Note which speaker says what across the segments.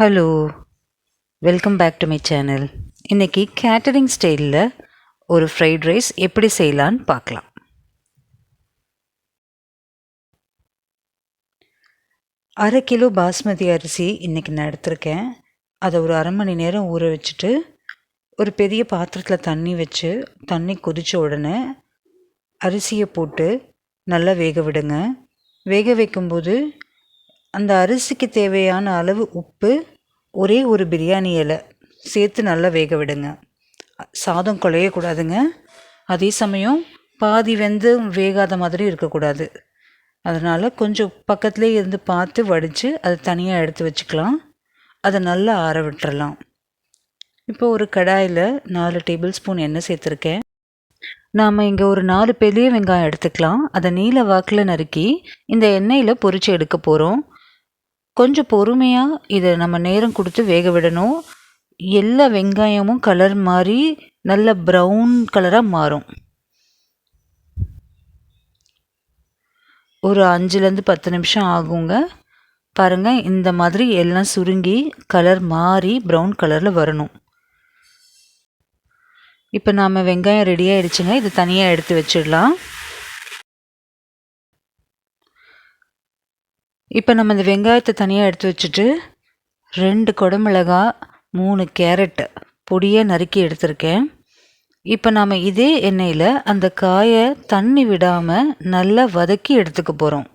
Speaker 1: Hello welcome back to my channel இன்றைக்கி catering ஸ்டைலில் ஒரு ஃப்ரைட் ரைஸ் எப்படி செய்யலான்னு பார்க்கலாம். அரை கிலோ பாஸ்மதி அரிசி இன்றைக்கி நான் எடுத்திருக்கேன். அதை ஒரு அரை மணி நேரம் ஊற வச்சுட்டு ஒரு பெரிய பாத்திரத்தில் தண்ணி வச்சு தண்ணி கொதித்த உடனே அரிசியை போட்டு நல்லா வேக விடுங்க. வேக வைக்கும்போது அந்த அரிசிக்கு தேவையான அளவு உப்பு ஒரே ஒரு பிரியாணி இலை சேர்த்து நல்லா வேக விடுங்க. சாதம் குழையக்கூடாதுங்க. அதே சமயம் பாதி வெந்து வேகாத மாதிரி இருக்கக்கூடாது. அதனால் கொஞ்சம் பக்கத்துலேயே இருந்து பார்த்து வடித்து அதை தனியாக எடுத்து வச்சுக்கலாம். அதை நல்லா ஆற விட்டுறலாம். இப்போ ஒரு கடாயில் நாலு டேபிள் ஸ்பூன் எண்ணெய் சேர்த்துருக்கேன். நாம் இங்கே ஒரு நாலு பெரிய வெங்காயம் எடுத்துக்கலாம். அதை நீல வாக்கில் நறுக்கி இந்த எண்ணெயில் பொரித்து எடுக்க போகிறோம் கொஞ்சம் பொறுமையாக இதை நம்ம நேரம் கொடுத்து வேக விடணும். எல்லா வெங்காயமும் கலர் மாறி நல்ல ப்ரௌன் கலராக மாறும். ஒரு அஞ்சுலேருந்து பத்து நிமிஷம் ஆகுங்க. பாருங்கள் இந்த மாதிரி எல்லாம் சுருங்கி கலர் மாறி ப்ரௌன் கலரில் வரணும். இப்போ நாம் வெங்காயம் ரெடி ஆகிடுச்சுங்க இது தனியாக எடுத்து வச்சிடலாம். இப்போ நம்ம இந்த வெங்காயத்தை தனியாக எடுத்து வச்சுட்டு ரெண்டு குடமிளகா மூணு கேரட் பொடியாக நறுக்கி எடுத்திருக்கேன். இப்போ நாம் இதே எண்ணெயில் அந்த காயை தண்ணி விடாமல் நல்லா வதக்கி எடுத்துக்க போகிறோம்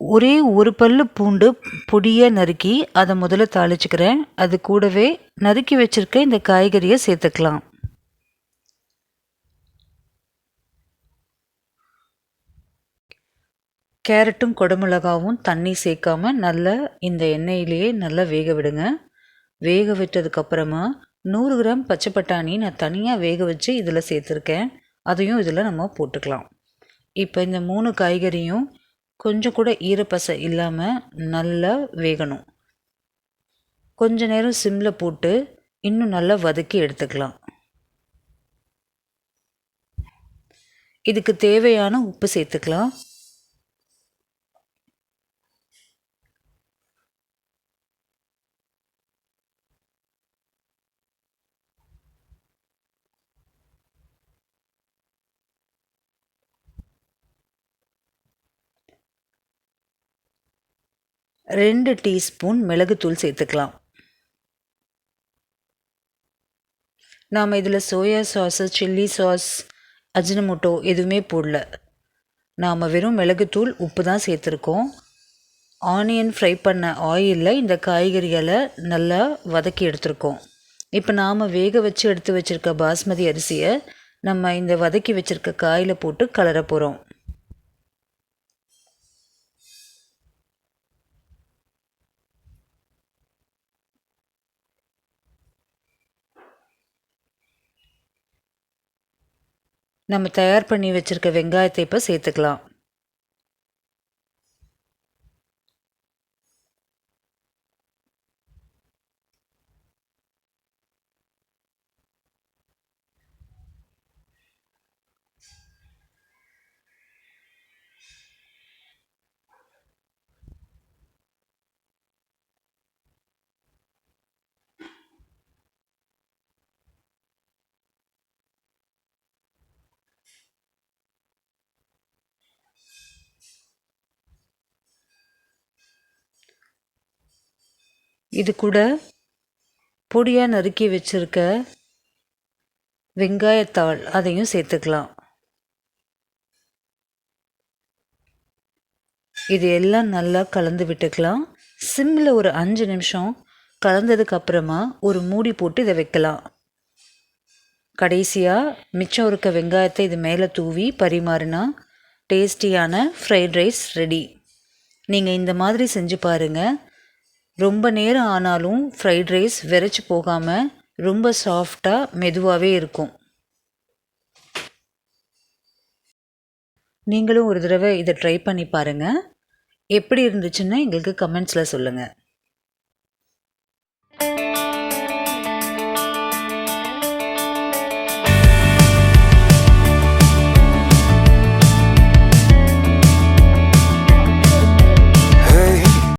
Speaker 1: ஒரே ஒரு பல்லு பூண்டு பொடியாக நறுக்கி அதை முதல்ல தாளிச்சுக்கிறேன். அது கூடவே நறுக்கி வச்சுருக்க இந்த காய்கறியை சேர்த்துக்கலாம். கேரட்டும் குடமிளகாவும் தண்ணி சேர்க்காம நல்லா இந்த எண்ணெயிலேயே நல்லா வேக விடுங்க. வேக விட்டதுக்கப்புறமா நூறு கிராம் பச்சை பட்டாணி நான் தனியாக வேக வச்சு இதில் சேர்த்துருக்கேன். அதையும் இதில் நம்ம போட்டுக்கலாம். இப்போ இந்த மூணு காய்கறியும் கொஞ்சம் கூட ஈரப்பசை இல்லாமல் நல்லா வேகணும். கொஞ்ச நேரம் சிம்மில் போட்டு இன்னும் நல்லா வதக்கி எடுத்துக்கலாம். இதுக்கு தேவையான உப்பு சேர்த்துக்கலாம். ரெண்டு டீஸ்பூன் மிளகுத்தூள் சேர்த்துக்கலாம். நாம் இதில் soya sauce chilli sauce Ajinomoto எதுவுமே போடல. நாம் வெறும் மிளகுத்தூள் உப்பு தான் சேர்த்துருக்கோம். ஆனியன் ஃப்ரை பண்ண ஆயிலில் இந்த காய்கறிகளை நல்லா வதக்கி எடுத்துருக்கோம். இப்போ நாம் வேக வச்சு எடுத்து வச்சுருக்க பாஸ்மதி அரிசியை நம்ம இந்த வதக்கி வச்சுருக்க காயில் போட்டு கலர போகிறோம் நம்ம தயார் பண்ணி வச்சுருக்க வெங்காயத்தை இப்போ சேர்த்துக்கலாம். இது கூட பொடியாக நறுக்கி வச்சுருக்க வெங்காயத்தாள் அதையும் சேர்த்துக்கலாம். இது எல்லாம் நல்லா கலந்து விட்டுக்கலாம். சிம்மில் ஒரு அஞ்சு நிமிஷம் கலந்ததுக்கு அப்புறமா ஒரு மூடி போட்டு இதை வைக்கலாம். கடைசியாக மிச்சம் இருக்க வெங்காயத்தை இது மேலே தூவி பரிமாறினா டேஸ்டியான ஃப்ரைட் ரைஸ் ரெடி நீங்கள் இந்த மாதிரி செஞ்சு பாருங்கள் ரொம்ப நேரம் ஆனாலும் ஃப்ரைட் ரைஸ் விரைச்சி போகாமல் ரொம்ப சாஃப்டாக மெதுவாகவே இருக்கும். நீங்களும் ஒரு தடவை இதை ட்ரை பண்ணி பாருங்கள் எப்படி இருந்துச்சுன்னு எங்களுக்கு கமெண்ட்ஸில் சொல்லுங்கள்